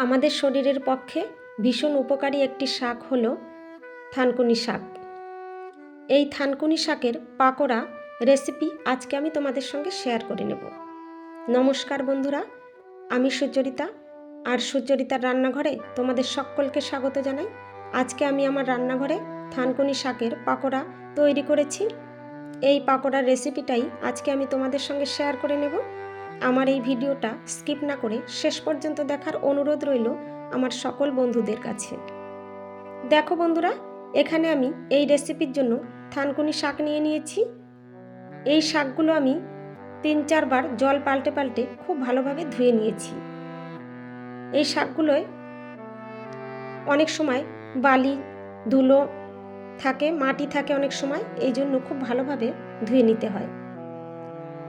আমাদের শরীরের পক্ষে ভীষণ উপকারী একটি শাক হল থানকুনি শাক। এই থানকুনি শাকের পাকোড়া রেসিপি আজকে আমি তোমাদের সঙ্গে শেয়ার করে নেব। নমস্কার বন্ধুরা, আমি সুচরিতা। আর সুচরিতার রান্নাঘরে তোমাদের সকলকে স্বাগত জানাই। আজকে আমি আমার রান্নাঘরে থানকুনি শাকের পাকোড়া তৈরি করেছি। এই পাকোড়ার রেসিপিটাই আজকে আমি তোমাদের সঙ্গে শেয়ার করে নেব। আমার এই ভিডিওটা স্কিপ না করে শেষ পর্যন্ত দেখার অনুরোধ রইল আমার সকল বন্ধুদের কাছে। দেখো বন্ধুরা, এখানে আমি এই রেসিপির জন্য থানকুনি শাক নিয়ে নিয়েছি। এই শাকগুলো আমি তিন চারবার জল পাল্টে পাল্টে খুব ভালোভাবে ধুয়ে নিয়েছি। এই শাকগুলোয় অনেক সময় বালি, ধুলো থাকে, মাটি থাকে অনেক সময়, এই জন্য খুব ভালোভাবে ধুয়ে নিতে হয়।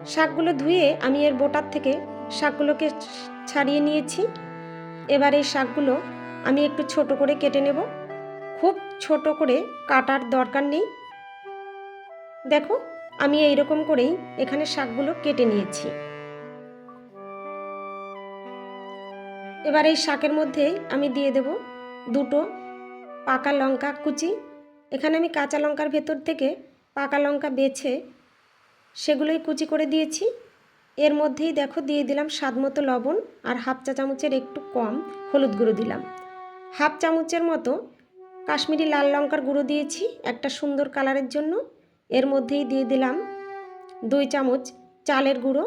শাকগুলো ধুয়ে আমি এর বোটার থেকে শাকগুলোকে ছাড়িয়ে নিয়েছি। এবার এই শাকগুলো আমি একটু ছোট করে কেটে নেব। খুব ছোট করে কাটার দরকার নেই। দেখো, আমি এই রকম করেই এখানে শাকগুলো কেটে নিয়েছি। এবার এই শাকের মধ্যে আমি দিয়ে দেব দুটো পাকা লঙ্কা কুচি। এখানে আমি কাঁচা লঙ্কার ভেতর থেকে পাকা লঙ্কা বেছে সেগুলোই কুচি করে দিয়েছি। এর মধ্যেই দেখো দিয়ে দিলাম স্বাদ মতো লবণ আর হাফ চা চামচের একটু কম হলুদ গুঁড়ো দিলাম। হাফ চামচের মতো কাশ্মীরি লাল লঙ্কার গুঁড়ো দিয়েছি একটা সুন্দর কালারের জন্য। এর মধ্যেই দিয়ে দিলাম দুই চামচ চালের গুঁড়ো।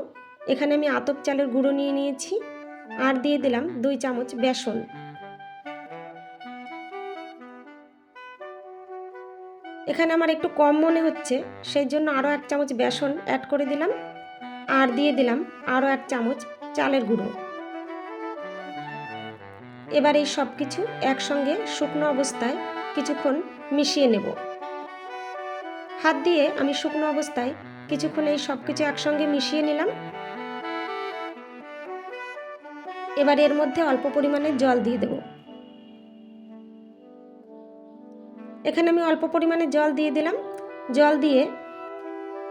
এখানে আমি আতপ চালের গুঁড়ো নিয়ে নিয়েছি। আর দিয়ে দিলাম দুই চামচ বেসন। এখানে আমার একটু কম মনে হচ্ছে সেই জন্য আরও এক চামচ বেসন অ্যাড করে দিলাম। আর দিয়ে দিলাম আরও এক চামচ চালের গুঁড়ো। এবার এই সব কিছু একসঙ্গে শুকনো অবস্থায় কিছুক্ষণ মিশিয়ে নেব। হাত দিয়ে আমি শুকনো অবস্থায় কিছুক্ষণ এই সব কিছু একসঙ্গে মিশিয়ে নিলাম। এবার এর মধ্যে অল্প পরিমাণে জল দিয়ে দেবো। এখানে আমি অল্প পরিমাণে জল দিয়ে দিলাম। জল দিয়ে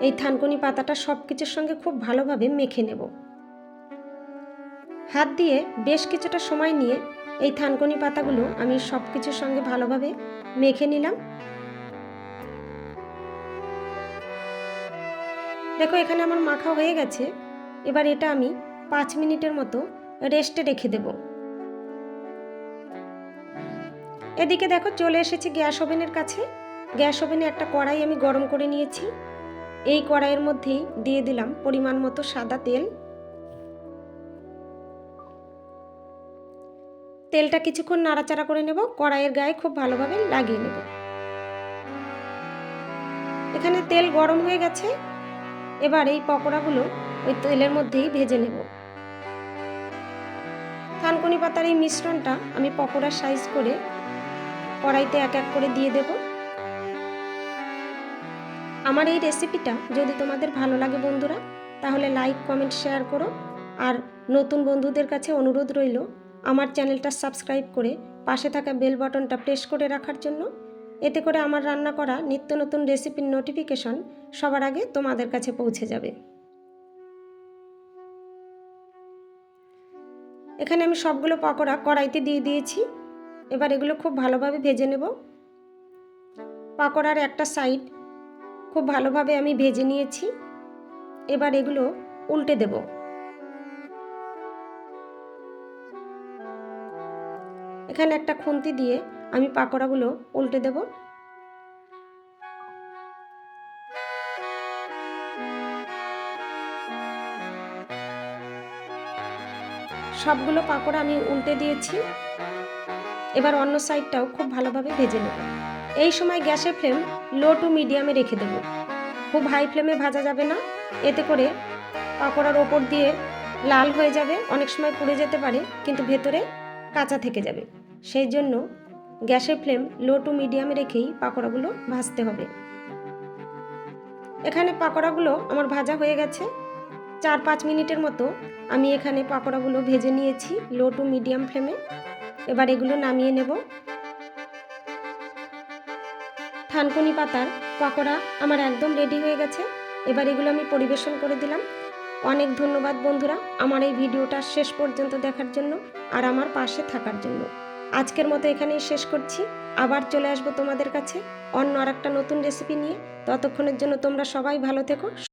এই থানকুনি পাতাটা সব কিছুর সঙ্গে খুব ভালোভাবে মেখে নেব। হাত দিয়ে বেশ কিছুটা সময় নিয়ে এই থানকুনি পাতাগুলো আমি সব কিছুর সঙ্গে ভালোভাবে মেখে নিলাম। দেখো, এখানে আমার মাখা হয়ে গেছে। এবার এটা আমি পাঁচ মিনিটের মতো রেস্টে রেখে দেবো। এদিকে দেখো, চলে এসেছি গ্যাস ওভেনের কাছে। গ্যাস ওভেনে একটা কড়াই আমি গরম করে নিয়েছি। এই কড়াইয়ের মধ্যেই দিয়ে দিলাম পরিমাণ মতো সাদা তেল। তেলটা কিছুক্ষণ নাড়াচাড়া করে নেব, কড়াইয়ের গায়ে খুব ভালোভাবে লাগিয়ে নেব। এখানে তেল গরম হয়ে গেছে। এবার এই পকোড়াগুলো ওই তেলের মধ্যেই ভেজে নেব। থানকুনি পাতার এই মিশ্রণটা আমি পকোড়ার সাইজ করে কড়াইতে এক এক করে দিয়ে দেব। আমার এই রেসিপিটা যদি তোমাদের ভালো লাগে বন্ধুরা, তাহলে লাইক, কমেন্ট, শেয়ার করো। আর নতুন বন্ধুদের কাছে অনুরোধ রইল, আমার চ্যানেলটা সাবস্ক্রাইব করে পাশে থাকা বেল বাটনটা প্রেস করে রাখার জন্য। এতে করে আমার রান্না করা নিত্য নতুন রেসিপির নোটিফিকেশন সবার আগে তোমাদের কাছে পৌঁছে যাবে। এখানে আমি সবগুলো পকোড়া কড়াইতে দিয়ে দিয়েছি। এবার এগুলো খুব ভালোভাবে ভেজে নেব। পাকোড়ার একটা সাইড খুব ভালোভাবে আমি ভেজে নিয়েছি। এবার এগুলো উল্টে দেব। এখানে একটা খুন্তি দিয়ে আমি পাকোড়াগুলো উল্টে দেব। সবগুলো পাকোড়া আমি উল্টে দিয়েছি। এবার অন্য সাইডটাও খুব ভালোভাবে ভেজে নেব। এই সময় গ্যাসের ফ্লেম লো টু মিডিয়ামে রেখে দেবো। খুব হাই ফ্লেমে ভাজা যাবে না। এতে করে পাকোড়ার ওপর দিয়ে লাল হয়ে যাবে। অনেক সময় পুড়ে যেতে পারে, কিন্তু ভেতরে কাঁচা থেকে যাবে। সেই জন্য গ্যাসের ফ্লেম লো টু মিডিয়ামে রেখেই পাকোড়াগুলো ভাজতে হবে। এখানে পাকোড়াগুলো আমার ভাজা হয়ে গেছে। চার পাঁচ মিনিটের মতো আমি এখানে পাকোড়াগুলো ভেজে নিয়েছি লো টু মিডিয়াম ফ্লেমে। এবার এগুলো নামিয়ে নেব। থানকুনি পাতার পকোড়া আমার একদম রেডি হয়ে গেছে। এবার এগুলো আমি পরিবেশন করে দিলাম। অনেক ধন্যবাদ বন্ধুরা আমার এই ভিডিওটা শেষ পর্যন্ত দেখার জন্য আর আমার পাশে থাকার জন্য। আজকের মতো এখানেই শেষ করছি। আবার চলে আসব তোমাদের কাছে অন্য আর একটা নতুন রেসিপি নিয়ে। ততক্ষণের জন্য তোমরা সবাই ভালো থেকো